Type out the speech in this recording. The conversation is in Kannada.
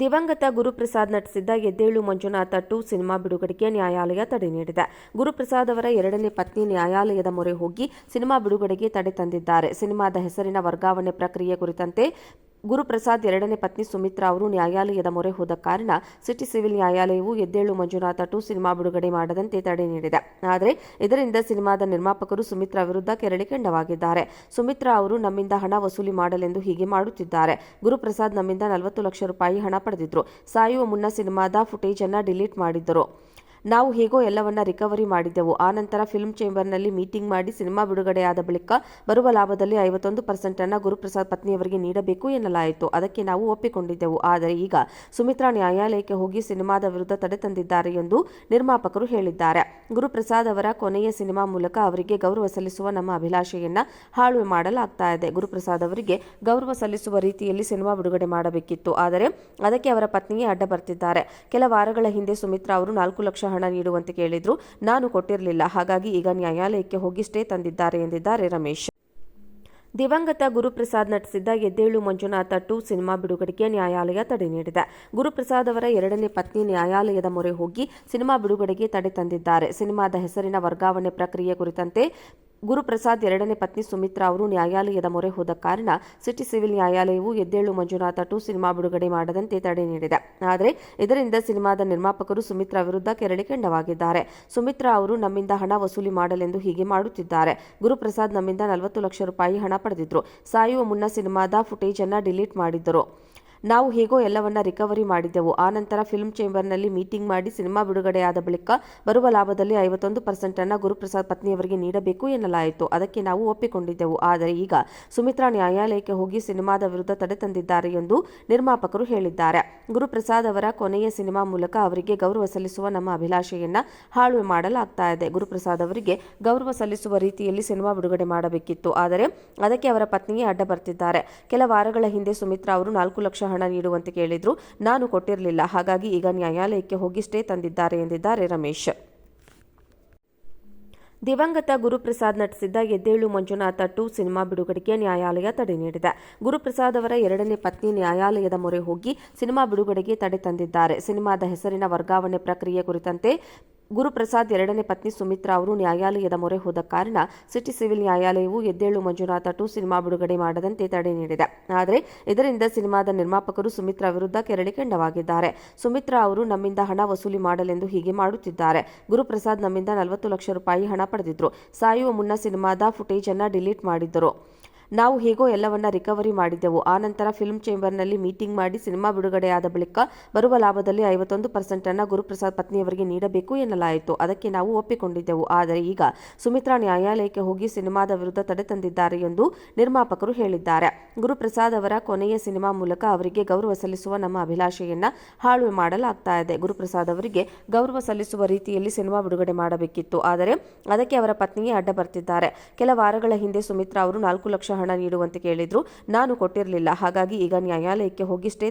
ದಿವಂಗತ ಗುರುಪ್ರಸಾದ್ ನಟಿಸಿದ್ದ ಎದ್ದೇಳು ಮಂಜುನಾಥ ಟು ಸಿನಿಮಾ ಬಿಡುಗಡೆಗೆ ನ್ಯಾಯಾಲಯ ತಡೆ ನೀಡಿದೆ. ಗುರುಪ್ರಸಾದ್ ಅವರ ಎರಡನೇ ಪತ್ನಿ ನ್ಯಾಯಾಲಯದ ಮೊರೆ ಹೋಗಿ ಸಿನಿಮಾ ಬಿಡುಗಡೆಗೆ ತಡೆ ತಂದಿದ್ದಾರೆ. ಸಿನಿಮಾದ ಹೆಸರಿನ ವರ್ಗಾವಣೆ ಪ್ರಕ್ರಿಯೆ ಕುರಿತಂತೆ ಗುರುಪ್ರಸಾದ್ ಎರಡನೇ ಪತ್ನಿ ಸುಮಿತ್ರಾ ಅವರು ನ್ಯಾಯಾಲಯದ ಮೊರೆ ಹೋದ ಕಾರಣ ಸಿಟಿ ಸಿವಿಲ್ ನ್ಯಾಯಾಲಯವು ಎದ್ದೇಳು ಮಂಜುನಾಥ ಟು ಸಿನಿಮಾ ಬಿಡುಗಡೆ ಮಾಡದಂತೆ ತಡೆ ನೀಡಿದೆ. ಆದರೆ ಇದರಿಂದ ಸಿನಿಮಾದ ನಿರ್ಮಾಪಕರು ಸುಮಿತ್ರಾ ವಿರುದ್ಧ ಕೆರಳಿ ಕೆಂಡವಾಗಿದ್ದಾರೆ. ಸುಮಿತ್ರಾ ಅವರು ನಮ್ಮಿಂದ ಹಣ ವಸೂಲಿ ಮಾಡಲೆಂದು ಹೀಗೆ ಮಾಡುತ್ತಿದ್ದಾರೆ. ಗುರುಪ್ರಸಾದ್ ನಮ್ಮಿಂದ ನಲವತ್ತು ಲಕ್ಷ ರೂಪಾಯಿ ಹಣ ಪಡೆದಿದ್ರು. ಸಾಯುವ ಮುನ್ನ ಸಿನಿಮಾದ ಫುಟೇಜ್ ಅನ್ನ ಡಿಲೀಟ್ ಮಾಡಿದ್ದರು. ನಾವು ಹೇಗೋ ಎಲ್ಲವನ್ನ ರಿಕವರಿ ಮಾಡಿದ್ದೆವು. ಆನಂತರ ಫಿಲ್ಮ್ ಚೇಂಬರ್ನಲ್ಲಿ ಮೀಟಿಂಗ್ ಮಾಡಿ ಸಿನಿಮಾ ಬಿಡುಗಡೆಯಾದ ಬಳಿಕ ಬರುವ ಲಾಭದಲ್ಲಿ ಐವತ್ತೊಂದು ಪರ್ಸೆಂಟ್ ಅನ್ನ ಗುರುಪ್ರಸಾದ್ ಪತ್ನಿಯವರಿಗೆ ನೀಡಬೇಕು ಎನ್ನಲಾಯಿತು. ಅದಕ್ಕೆ ನಾವು ಒಪ್ಪಿಕೊಂಡಿದ್ದೆವು. ಆದರೆ ಈಗ ಸುಮಿತ್ರಾ ನ್ಯಾಯಾಲಯಕ್ಕೆ ಹೋಗಿ ಸಿನಿಮಾದ ವಿರುದ್ಧ ತಡೆ ತಂದಿದ್ದಾರೆ ಎಂದು ನಿರ್ಮಾಪಕರು ಹೇಳಿದ್ದಾರೆ. ಗುರುಪ್ರಸಾದ್ ಅವರ ಕೊನೆಯ ಸಿನಿಮಾ ಮೂಲಕ ಅವರಿಗೆ ಗೌರವ ಸಲ್ಲಿಸುವ ನಮ್ಮ ಅಭಿಲಾಷೆಯನ್ನ ಹಾಳು ಮಾಡಲಾಗ್ತಾ ಇದೆ. ಗುರುಪ್ರಸಾದ್ ಅವರಿಗೆ ಗೌರವ ಸಲ್ಲಿಸುವ ರೀತಿಯಲ್ಲಿ ಸಿನಿಮಾ ಬಿಡುಗಡೆ ಮಾಡಬೇಕಿತ್ತು. ಆದರೆ ಅದಕ್ಕೆ ಅವರ ಪತ್ನಿಯೇ ಅಡ್ಡ ಬರ್ತಿದ್ದಾರೆ. ಕೆಲ ವಾರಗಳ ಹಿಂದೆ ಸುಮಿತ್ರಾ ಅವರು ನಾಲ್ಕು ಲಕ್ಷ ನೀಡುವಂತೆ ಕೇಳಿದ್ರು. ನಾನು ಕೊಟ್ಟಿರಲಿಲ್ಲ. ಹಾಗಾಗಿ ಈಗ ನ್ಯಾಯಾಲಯಕ್ಕೆ ಹೋಗಿ ಸ್ಟೇ ತಂದಿದ್ದಾರೆ ಎಂದಿದ್ದಾರೆ ರಮೇಶ್. ದಿವಂಗತ ಗುರುಪ್ರಸಾದ್ ನಟಿಸಿದ್ದ ಎದ್ದೇಳು ಮಂಜುನಾಥ ಟು ಸಿನಿಮಾ ಬಿಡುಗಡೆಗೆ ನ್ಯಾಯಾಲಯ ತಡೆ ನೀಡಿದೆ. ಗುರುಪ್ರಸಾದ್ ಅವರ ಎರಡನೇ ಪತ್ನಿ ನ್ಯಾಯಾಲಯದ ಮೊರೆ ಹೋಗಿ ಸಿನಿಮಾ ಬಿಡುಗಡೆಗೆ ತಡೆ ತಂದಿದ್ದಾರೆ. ಸಿನಿಮಾದ ಹೆಸರಿನ ವರ್ಗಾವಣೆ ಪ್ರಕ್ರಿಯೆ ಕುರಿತಂತೆ ಗುರುಪ್ರಸಾದ್ ಎರಡನೇ ಪತ್ನಿ ಸುಮಿತ್ರಾ ಅವರು ನ್ಯಾಯಾಲಯದ ಮೊರೆ ಹೋದ ಕಾರಣ ಸಿಟಿ ಸಿವಿಲ್ ನ್ಯಾಯಾಲಯವು ಎದ್ದೇಳು ಮಂಜುನಾಥ ಟು ಸಿನಿಮಾ ಬಿಡುಗಡೆ ಮಾಡದಂತೆ ತಡೆ ನೀಡಿದೆ. ಆದರೆ ಇದರಿಂದ ಸಿನಿಮಾದ ನಿರ್ಮಾಪಕರು ಸುಮಿತ್ರಾ ವಿರುದ್ಧ ಕೆರಳಿ ಕೆಂಡವಾಗಿದ್ದಾರೆ. ಸುಮಿತ್ರಾ ಅವರು ನಮ್ಮಿಂದ ಹಣ ವಸೂಲಿ ಮಾಡಲೆಂದು ಹೀಗೆ ಮಾಡುತ್ತಿದ್ದಾರೆ. ಗುರುಪ್ರಸಾದ್ ನಮ್ಮಿಂದ ನಲವತ್ತು ಲಕ್ಷ ರೂಪಾಯಿ ಹಣ ಪಡೆದಿದ್ರು. ಸಾಯುವ ಮುನ್ನ ಸಿನಿಮಾದ ಫುಟೇಜ್ ಅನ್ನ ಡಿಲೀಟ್ ಮಾಡಿದ್ದರು. ನಾವು ಹೇಗೋ ಎಲ್ಲವನ್ನ ರಿಕವರಿ ಮಾಡಿದ್ದೆವು. ಆನಂತರ ಫಿಲ್ಮ್ ಚೇಂಬರ್ನಲ್ಲಿ ಮೀಟಿಂಗ್ ಮಾಡಿ ಸಿನಿಮಾ ಬಿಡುಗಡೆ ಆದ ಬಳಿಕ ಬರುವ ಲಾಭದಲ್ಲಿ ಐವತ್ತೊಂದು ಪರ್ಸೆಂಟ್ ಅನ್ನು ಗುರುಪ್ರಸಾದ್ ಪತ್ನಿಯವರಿಗೆ ನೀಡಬೇಕು ಎನ್ನಲಾಯಿತು. ಅದಕ್ಕೆ ನಾವು ಒಪ್ಪಿಕೊಂಡಿದ್ದೆವು. ಆದರೆ ಈಗ ಸುಮಿತ್ರಾ ನ್ಯಾಯಾಲಯಕ್ಕೆ ಹೋಗಿ ಸಿನಿಮಾದ ವಿರುದ್ಧ ತಡೆ ತಂದಿದ್ದಾರೆ ಎಂದು ನಿರ್ಮಾಪಕರು ಹೇಳಿದ್ದಾರೆ. ಗುರುಪ್ರಸಾದ್ ಅವರ ಕೊನೆಯ ಸಿನಿಮಾ ಮೂಲಕ ಅವರಿಗೆ ಗೌರವ ಸಲ್ಲಿಸುವ ನಮ್ಮ ಅಭಿಲಾಷೆಯನ್ನ ಹಾಳು ಮಾಡಲಾಗ್ತಾ ಇದೆ. ಗುರುಪ್ರಸಾದ್ ಅವರಿಗೆ ಗೌರವ ಸಲ್ಲಿಸುವ ರೀತಿಯಲ್ಲಿ ಸಿನಿಮಾ ಬಿಡುಗಡೆ ಮಾಡಬೇಕಿತ್ತು. ಆದರೆ ಅದಕ್ಕೆ ಅವರ ಪತ್ನಿಯೇ ಅಡ್ಡ ಬರ್ತಿದ್ದಾರೆ. ಕೆಲ ವಾರಗಳ ಹಿಂದೆ ಸುಮಿತ್ರಾ ಅವರು ನಾಲ್ಕು ಲಕ್ಷ ಹಣ ನೀಡುವಂತೆ ಕೇಳಿದ್ರು. ನಾನು ಕೊಟ್ಟಿರಲಿಲ್ಲ. ಹಾಗಾಗಿ ಈಗ ನ್ಯಾಯಾಲಯಕ್ಕೆ ಹೋಗಿ ಸ್ಟೇ ತಂದಿದ್ದಾರೆ ಎಂದಿದ್ದಾರೆ ರಮೇಶ್. ದಿವಂಗತ ಗುರುಪ್ರಸಾದ್ ನಟಿಸಿದ್ದ ಎದ್ದೇಳು ಮಂಜುನಾಥ ಟು ಸಿನಿಮಾ ಬಿಡುಗಡೆಗೆ ನ್ಯಾಯಾಲಯ ತಡೆ ನೀಡಿದೆ. ಗುರುಪ್ರಸಾದ್ ಅವರ ಎರಡನೇ ಪತ್ನಿ ನ್ಯಾಯಾಲಯದ ಮೊರೆ ಹೋಗಿ ಸಿನಿಮಾ ಬಿಡುಗಡೆಗೆ ತಡೆ ತಂದಿದ್ದಾರೆ. ಸಿನಿಮಾದ ಹೆಸರಿನ ವರ್ಗಾವಣೆ ಪ್ರಕ್ರಿಯೆ ಕುರಿತಂತೆ ಗುರುಪ್ರಸಾದ್ ಎರಡನೇ ಪತ್ನಿ ಸುಮಿತ್ರಾ ಅವರು ನ್ಯಾಯಾಲಯದ ಮೊರೆ ಹೋದ ಕಾರಣ ಸಿಟಿ ಸಿವಿಲ್ ನ್ಯಾಯಾಲಯವು ಎದ್ದೇಳು ಮಂಜುನಾಥ ಟು ಸಿನಿಮಾ ಬಿಡುಗಡೆ ಮಾಡದಂತೆ ತಡೆ ನೀಡಿದೆ. ಆದರೆ ಇದರಿಂದ ಸಿನಿಮಾದ ನಿರ್ಮಾಪಕರು ಸುಮಿತ್ರಾ ವಿರುದ್ಧ ಕೆರಳಿ ಕೆಂಡವಾಗಿದ್ದಾರೆ ಸುಮಿತ್ರಾ ಅವರು ನಮ್ಮಿಂದ ಹಣ ವಸೂಲಿ ಮಾಡಲೆಂದು ಹೀಗೆ ಮಾಡುತ್ತಿದ್ದಾರೆ. ಗುರುಪ್ರಸಾದ್ ನಮ್ಮಿಂದ ನಲವತ್ತು ಲಕ್ಷ ರೂಪಾಯಿ ಹಣ ಪಡೆದಿದ್ರು. ಸಾಯುವ ಮುನ್ನ ಸಿನಿಮಾದ ಫುಟೇಜ್ ಅನ್ನು ಡಿಲೀಟ್ ಮಾಡಿದ್ದರು. ನಾವು ಹೇಗೋ ಎಲ್ಲವನ್ನ ರಿಕವರಿ ಮಾಡಿದ್ದೆವು. ಆನಂತರ ಫಿಲ್ಮ್ ಚೇಂಬರ್ನಲ್ಲಿ ಮೀಟಿಂಗ್ ಮಾಡಿ ಸಿನಿಮಾ ಬಿಡುಗಡೆಯಾದ ಬಳಿಕ ಬರುವ ಲಾಭದಲ್ಲಿ ಐವತ್ತೊಂದು ಪರ್ಸೆಂಟ್ ಅನ್ನ ಗುರುಪ್ರಸಾದ್ ಪತ್ನಿಯವರಿಗೆ ನೀಡಬೇಕು ಎನ್ನಲಾಯಿತು. ಅದಕ್ಕೆ ನಾವು ಒಪ್ಪಿಕೊಂಡಿದ್ದೆವು. ಆದರೆ ಈಗ ಸುಮಿತ್ರಾ ನ್ಯಾಯಾಲಯಕ್ಕೆ ಹೋಗಿ ಸಿನಿಮಾದ ವಿರುದ್ಧ ತಡೆ ತಂದಿದ್ದಾರೆ ಎಂದು ನಿರ್ಮಾಪಕರು ಹೇಳಿದ್ದಾರೆ. ಗುರುಪ್ರಸಾದ್ ಅವರ ಕೊನೆಯ ಸಿನಿಮಾ ಮೂಲಕ ಅವರಿಗೆ ಗೌರವ ಸಲ್ಲಿಸುವ ನಮ್ಮ ಅಭಿಲಾಷೆಯನ್ನ ಹಾಳು ಮಾಡಲಾಗ್ತಾ ಇದೆ. ಗುರುಪ್ರಸಾದ್ ಅವರಿಗೆ ಗೌರವ ಸಲ್ಲಿಸುವ ರೀತಿಯಲ್ಲಿ ಸಿನಿಮಾ ಬಿಡುಗಡೆ ಮಾಡಬೇಕಿತ್ತು. ಆದರೆ ಅದಕ್ಕೆ ಅವರ ಪತ್ನಿಯೇ ಅಡ್ಡ ಬರ್ತಿದ್ದಾರೆ. ಕೆಲ ವಾರಗಳ ಹಿಂದೆ ಸುಮಿತ್ರಾ ಅವರು ನಾಲ್ಕು ಲಕ್ಷ ಹಣ ನೀಡುವಂತೆ ಕೇಳಿದ್ರು. ನಾನು ಕೊಟ್ಟಿರಲಿಲ್ಲ. ಹಾಗಾಗಿ ಈಗ ನ್ಯಾಯಾಲಯಕ್ಕೆ ಹೋಗಿ ಸ್ಟೇ